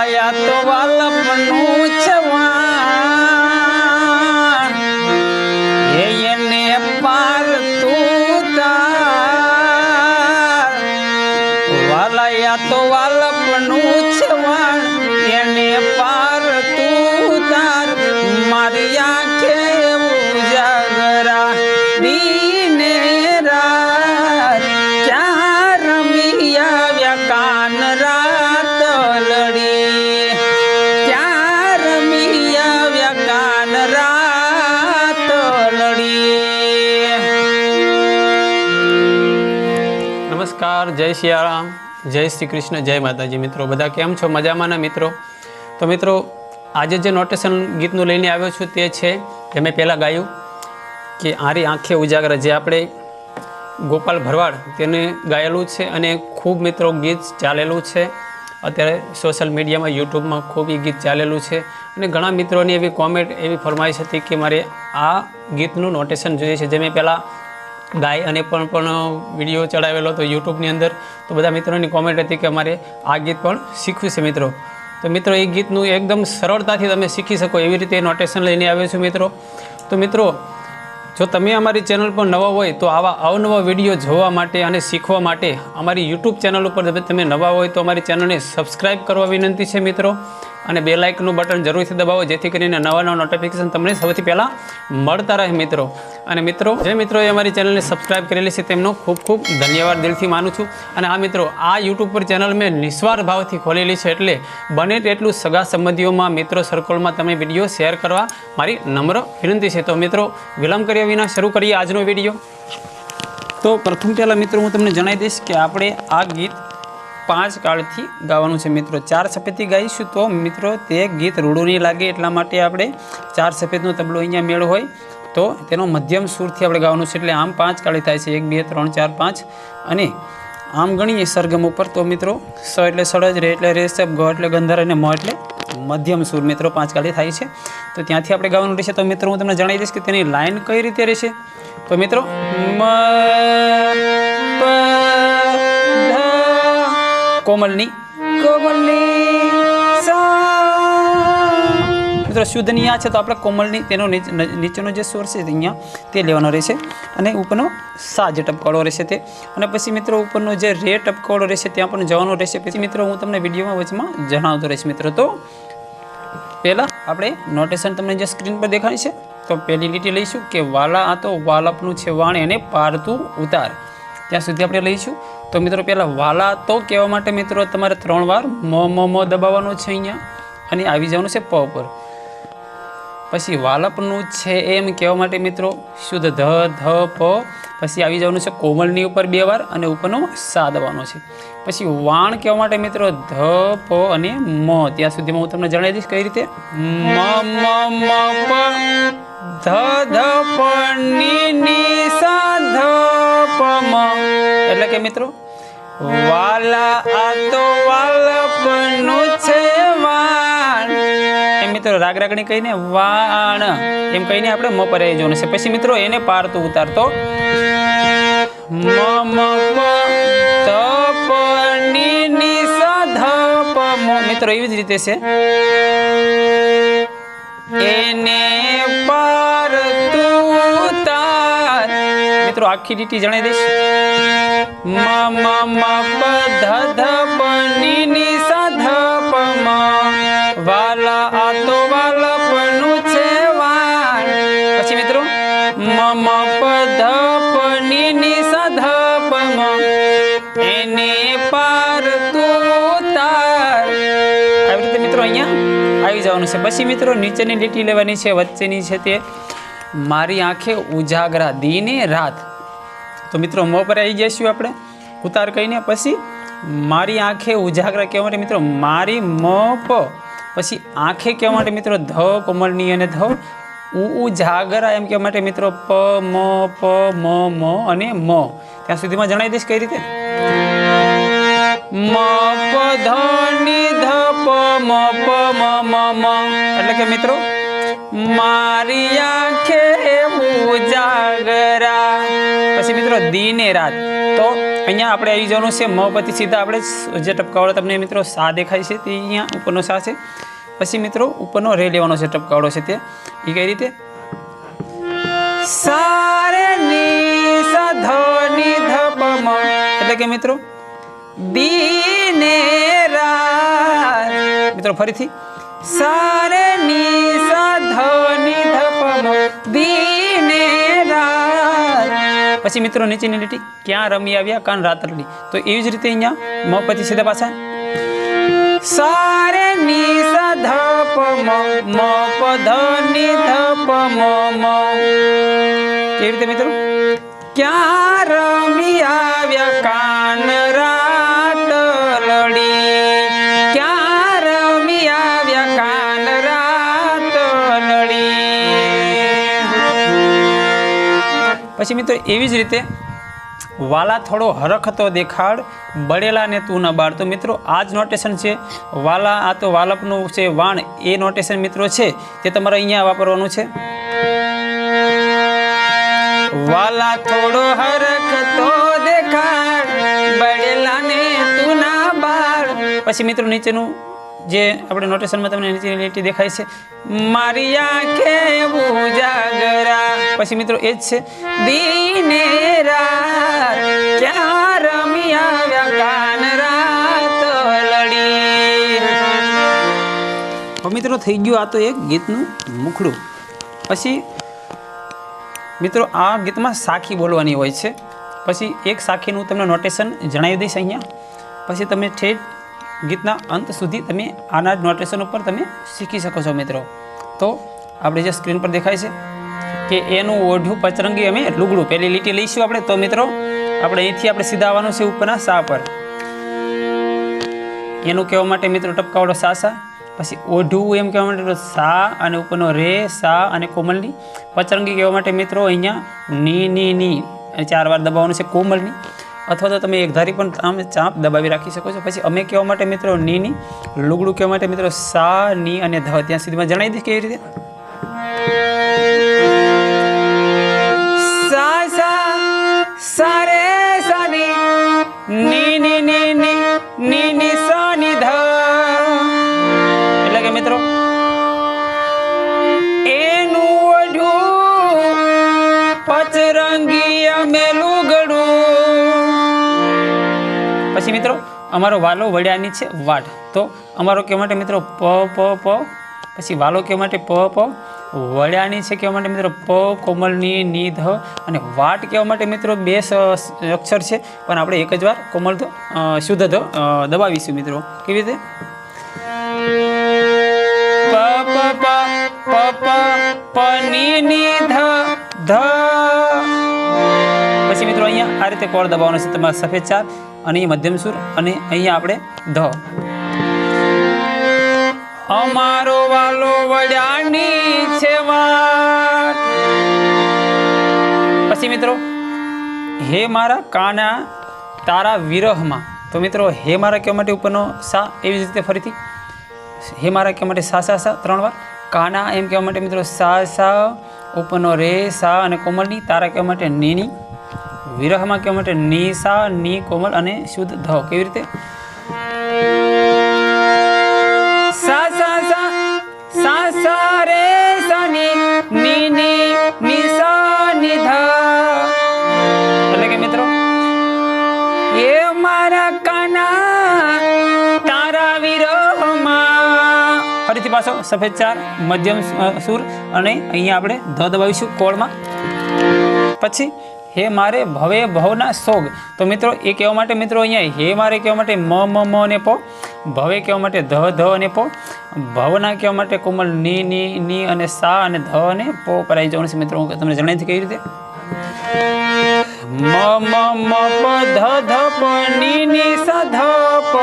વાલાયા તો વાલપનું છવાણ જય સિયારામ જય શ્રી કૃષ્ણ, જય માતાજી. મિત્રો, બધા કેમ છો? મજામાં મિત્રો? તો મિત્રો, આજે જે નોટેશન ગીતનું લઈને આવ્યો છું તે છે, જે મેં પહેલાં ગાયું, કે આરી આંખે ઉજાગર. જે આપણે ગોપાલ ભરવાડ તેને ગાયેલું છે અને ખૂબ મિત્રો ગીત ચાલેલું છે. અત્યારે સોશિયલ મીડિયામાં યુટ્યુબમાં ખૂબ એ ગીત ચાલેલું છે. અને ઘણા મિત્રોની એવી કોમેન્ટ એવી ફરમાઈશ હતી કે મારે આ ગીતનું નોટેશન જોઈએ છે. જે મેં પહેલાં ગાય અને પણ પણ વીડિયો ચડાવેલો હતો યુટ્યુબની અંદર. તો બધા મિત્રોની કોમેન્ટ હતી કે અમારે આ ગીત પણ શીખવું છે મિત્રો. તો મિત્રો, એ ગીતનું એકદમ સરળતાથી તમે શીખી શકો એવી રીતે નોટેશન લઈને આવ્યો છું મિત્રો. તો મિત્રો, જો તમે અમારી ચેનલ પર નવા હોય તો આવા અવનવા વીડિયો જોવા માટે અને શીખવા માટે અમારી યુટ્યુબ ચેનલ ઉપર તમે તમે નવા હોય તો અમારી ચેનલને સબસ્ક્રાઈબ કરવા વિનંતી છે મિત્રો. અને બે લાઇકનું બટન જરૂરથી દબાવો, જેથી કરીને નવા નવા નોટિફિકેશન તમને સૌથી પહેલાં મળતા રહે મિત્રો. અને મિત્રો, જે મિત્રોએ અમારી ચેનલને સબસ્ક્રાઇબ કરેલી છે, તેમનો ખૂબ ખૂબ ધન્યવાદ દિલથી માનું છું. અને આ મિત્રો, આ યુટ્યુબ પર ચેનલ મેં નિસ્વાર્થ ભાવથી ખોલેલી છે, એટલે બને તેટલું સગા સંબંધીઓમાં મિત્રો સર્કલમાં તમે વીડિયો શેર કરવા મારી નમ્ર વિનંતી છે. તો મિત્રો, વિલંબ કર્યા વિના શરૂ કરીએ આજનો વીડિયો તો પ્રથમ પહેલાં મિત્રો, હું તમને જણાવી દઈશ કે આપણે આ ગીત પાંચ કાળથી ગાવાનું છે મિત્રો. ચાર સફેદથી ગાઈશું તો મિત્રો તે ગીત રૂડું નહીં લાગે એટલા માટે આપણે ચાર સફેદનો તબલો અહીંયા મેળ હોય. તો તેનો મધ્યમ સૂરથી આપણે ગાવાનું છે એટલે આમ પાંચ કાળી થાય છે. એક, બે, ત્રણ, ચાર, પાંચ. અને આમ ગણીએ સરગમ ઉપર તો મિત્રો સ એટલે સળજ, રે એટલે રેસપ ગ એટલે ગંધર અને મ એટલે મધ્યમ સૂર મિત્રો પાંચ કાળી થાય છે. તો ત્યાંથી આપણે ગાવાનું રહેશે. તો મિત્રો હું તમને જણાવી દઈશ કે તેની લાઈન કઈ રીતે રહેશે? તો મિત્રો મ કોમલની. કોમલની મિત્રો શુદ્ધની આ છે તો આપણે કોમલની તેનો નીચેનો જે સોર છે અહીંયા તે લેવાનો રહેશે. અને ઉપરનો સા જે ટપકાળો રહેશે તે. અને પછી મિત્રો ઉપરનો જે રે ટપકાળો રહેશે ત્યાં પણ જવાનો રહેશે. પછી મિત્રો હું તમને વિડીયોમાં વચમાં જણાવતો રહીશ મિત્રો. તો પહેલાં આપણે નોટેશન તમને જે સ્ક્રીન પર દેખાય છે તો પહેલી લીટી લઈશું કે વાલા આ તો વાલપનું છે વાણ એને પારતું ઉતાર. ત્યાં સુધી આપણે લઈશું. તો મિત્રો પહેલાં વાલા તો કહેવા માટે મિત્રો તમારે ત્રણ વાર મ મ, મો દબાવવાનું છે અહીંયા. અને આવી જવાનું છે પ ઉપર. પછી વાલપનું છે એમ કહેવા માટે મિત્રો શુદ્ધ ધ ધ, પ. પછી આવી જવાનું છે કોમલની ઉપર બે વાર અને ઉપરનો સા દબાવવાનો છે. પછી વાણ કહેવા માટે મિત્રો ધ, પ અને મ. ત્યાં સુધીમાં હું તમને જણાવી દઈશ કઈ રીતે? મ મ મ ધ ધ, પ. ની, સા, ધ, પ, મ. એટલે કે મિત્રો, વાલા આ તો વાલપનું છે વાણ. એમ મિત્રો રાગ રાગણી કહીને વાણ. એમ કહીને આપણે મ પર આવી જવાનું છે. પછી મિત્રો એને પારતું ઉતારતો મ મ. ત મિત્રો એવી જ રીતે છે. એને પારતું ઉતાર. મિત્રો આખી ડીટી જણાઈ દઈશ. મ મ ધ ધ પ વાલા આ તો વાલપનું છે વાણ પછી મિત્રો મ મ એને પાર તું તાર આવી રીતે મિત્રો અહીંયા આવી જવાનું છે. પછી મિત્રો નીચેની લીટી લેવાની છે, વચ્ચેની છે તે. મારી આંખે ઉજાગરા, દીને રાત. તો મિત્રો મો પર આવી જઈશું આપણે. ઉતાર કહીને પછી મારી આંખે ઉજાગરા કહેવા માટે મિત્રો મારી મ પ, પછી આંખે કહેવા માટે મિત્રો ધ કોમલની અને ધ ઉ ઉ એમ કહેવા માટે મિત્રો પ, મ પ, મ મ અને મ. ત્યાં સુધીમાં જણાવી દઈશ કઈ રીતે? મ, પ ધ ની ધ પ, મ મ મ. એટલે કે મિત્રો, મારી આંખે ઉજાગરા પછી મિત્રો દી ને રાત. તો અહીંયા આપણે આવી જવાનું છે. મ સીધા આપણે જે ટપકાવાળો તમને મિત્રો સા દેખાય છે તે અહીંયા ઉપરનો સા છે. પછી મિત્રો ઉપરનો રે લેવાનો છે ટપકાવાળો છે તે. એ કઈ રીતે? એટલે કે મિત્રો, દિને રાત. મિત્રો ફરીથી, સારે ની સા ધ ની ધ દિને રાત. પછી મિત્રો નીચેની લીટી, ક્યાં રમી આવ્યા, કાન રાત્રલી તો એવી જ રીતે અહીંયા મ પછી સીધા પાછા. સારે ની સા ધ પ મ મ પ ધ ની ધ પ મ મ. કેવી રીતે મિત્રો? ક્યાં રમી આવ્યા, કાન રાત પછી મિત્રો એવી જ રીતે વાલા થોડો હરખતો દેખાડ બળેલા ને તું ન બાળ. તો મિત્રો આ જ નોટેશન છે. વાલા, આ તો વાલપનું છે, વાણ, એ નોટેશન મિત્રો છે, તે તમારે અહીંયા વાપરવાનું છે. વાલા થોડો હરખતો દેખાડ બળેલા ને તું ના બાળ. પછી મિત્રો નીચેનું જે આપણે નોટેશનમાં તમને નીચે લીટી દેખાય છે. મારી આંખે ઉજાગરા પછી મિત્રો એ જ છે. દીને મિત્રો થઈ ગયું આ તો એક ગીતનું મુખડું. પછી મિત્રો આ ગીતમાં સાખી બોલવાની હોય છે. પછી એક સાખીનું તમને નોટેશન જણાવી દઈશ અહીંયા. પછી તમે ઠેઠ ગીતના અંત સુધી તમે આના જ નોટેશન ઉપર તમે શીખી શકો છો મિત્રો. તો આપણે જે સ્ક્રીન પર દેખાય છે કે એનું ઓઢું પચરંગી અમે લુગડું, પહેલી લીટી લઈશું આપણે. તો મિત્રો, આપણે અહીંથી આપણે સીધા આવવાનું છે ઉપરના સા પર. એનું કહેવા માટે મિત્રો ટપકાવાળો સા સા, પછી ઓઢું એમ કહેવા માટે સા અને ઉપરનો રે, સા અને કોમલની. પચરંગી કહેવા માટે મિત્રો અહીંયા ની ની ની. અને ચાર વાર દબાવવાનું છે કોમલની. અથવા તો તમે એક ધારી પણ આમ ચાંપ દબાવી રાખી શકો છો. પછી અમે કહેવા માટે મિત્રો ની ની, લુગડું કહેવા માટે મિત્રો સા, ની અને ધ ત્યાં સુધીમાં જણાવી દઈશ કેવી રીતે? સા સા સા રે, સા, ની ની ની ની ની ની ની, સા, ની, ધ. એટલે કે મિત્રો, એનું ઓઢું પચરંગી અમે લુગડું પછી મિત્રો, અમારો વાલો વડ્યાની છે વાટ. તો અમારો કહેવા માટે મિત્રો પ પ પ, પછી વાલો કહેવા માટે પ પ, વડ્યાની છે કહેવા માટે મિત્રો પ, કોમલની ની ધ અને વાટ કહેવા માટે મિત્રો બે અક્ષર છે. પણ આપણે એક જ વાર કોમલ ધ શુદ્ધ ધ દબાવીશું મિત્રો. કેવી રીતે? આ રીતે કોડ દબાવવાનો છે, તમારે સફેદ ચાર અને મધ્યમ સુર અને અહીંયા આપણે ધ. અમારો વાલો વડાની છે પછી મિત્રો, હે મારા કાના તારા વિરહમાં. તો મિત્રો, હે મારા કહેવા માટે ઉપરનો સા એવી જ રીતે ફરીથી. હે મારા કહેવા માટે સા સા સા, ત્રણ વાર. કાના એમ કહેવા માટે મિત્રો, સા સા, ઉપરનો રે, સા અને કોમલની તારા કહેવા માટે નીની. વિરહમાં કહેવા માટે ની સા ની કોમલ અને શુદ્ધ ધ. કેવી રીતે? સા સા સા સા સા સા, ની ની ની ની એટલે કે મિત્રો, એ મારા કાના તારા ફરીથી પાછો સફેદ ચાર, મધ્યમ સુર અને અહીંયા આપણે ધ દબાવીશું કોળમાં. પછી હે મારે ભવે ભવના સોગ. તો મિત્રો, એ કહેવા માટે મિત્રો અહીંયા હે મારે કહેવા માટે મ મ મ ને પો. ભવે કહેવા માટે ધ ધ અને પો. ભવના કહેવા માટે કોમલની ની ની અને સા અને ધ અને પો પર આવી જવાનું છે મિત્રો. હું તમને જણાવી દઉં કેવી રીતે. મ મ મ, પ, ધ ધ, પ, ની ની, સ, ધ, પ.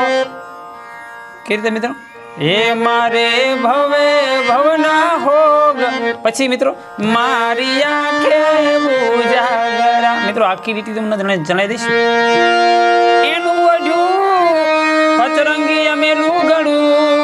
કેવી રીતે મિત્રો? એ મારે ભવે ભવના હોગ. પછી મિત્રો, મારી આંખે ઉજાગરા મિત્રો આખી રીતે તમને જણાવી દઈશ. એનું વઢું પચરંગી અમે લુગડું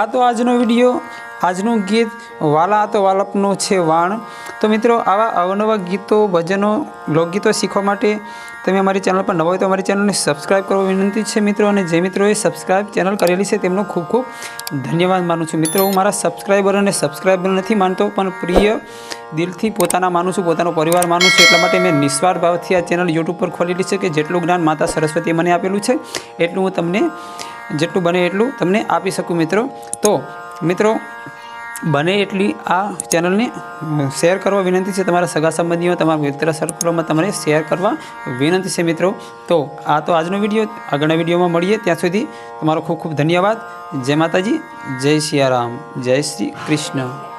આ તો આજનો વીડિયો, આજનું ગીત વાલા તો વાલપનો છે વાણ. તો મિત્રો, આવા અવનવા ગીતો, ભજનો, લોકગીતો શીખવા માટે તમે અમારી ચેનલ પર નવા હોય તો અમારી ચેનલને સબસ્ક્રાઈબ કરવા વિનંતી છે મિત્રો, અને જે મિત્રોએ સબસ્ક્રાઈબ ચેનલ કરેલી છે તેમનો ખૂબ ખૂબ ધન્યવાદ માનું છું. મિત્રો, હું મારા સબસ્ક્રાઈબર અને સબસ્ક્રાઈબર નથી માનતો, પણ પ્રિય દિલથી પોતાના માનું છું, પોતાનો પરિવાર માનું છું, એટલા માટે મેં નિસ્વાર્થ ભાવથી આ ચેનલ યુટ્યુબ પર ખોલેલી છે કે જેટલું જ્ઞાન માતા સરસ્વતીએ મને આપેલું છે, એટલું હું તમને જેટલું બને એટલું તમને આપી શકું મિત્રો. તો મિત્રો, બને એટલી આ ચેનલને શેર કરવા વિનંતી છે. તમારા સગા સંબંધીઓ, તમારા મિત્ર સર્કલોમાં તમારે શેર કરવા વિનંતી છે મિત્રો. તો આ તો આજનો વીડિયો. આગળના વિડીયોમાં મળીએ. ત્યાં સુધી તમારો ખૂબ ખૂબ ધન્યવાદ. જય માતાજી. જય સિયારામ જય શ્રી કૃષ્ણ.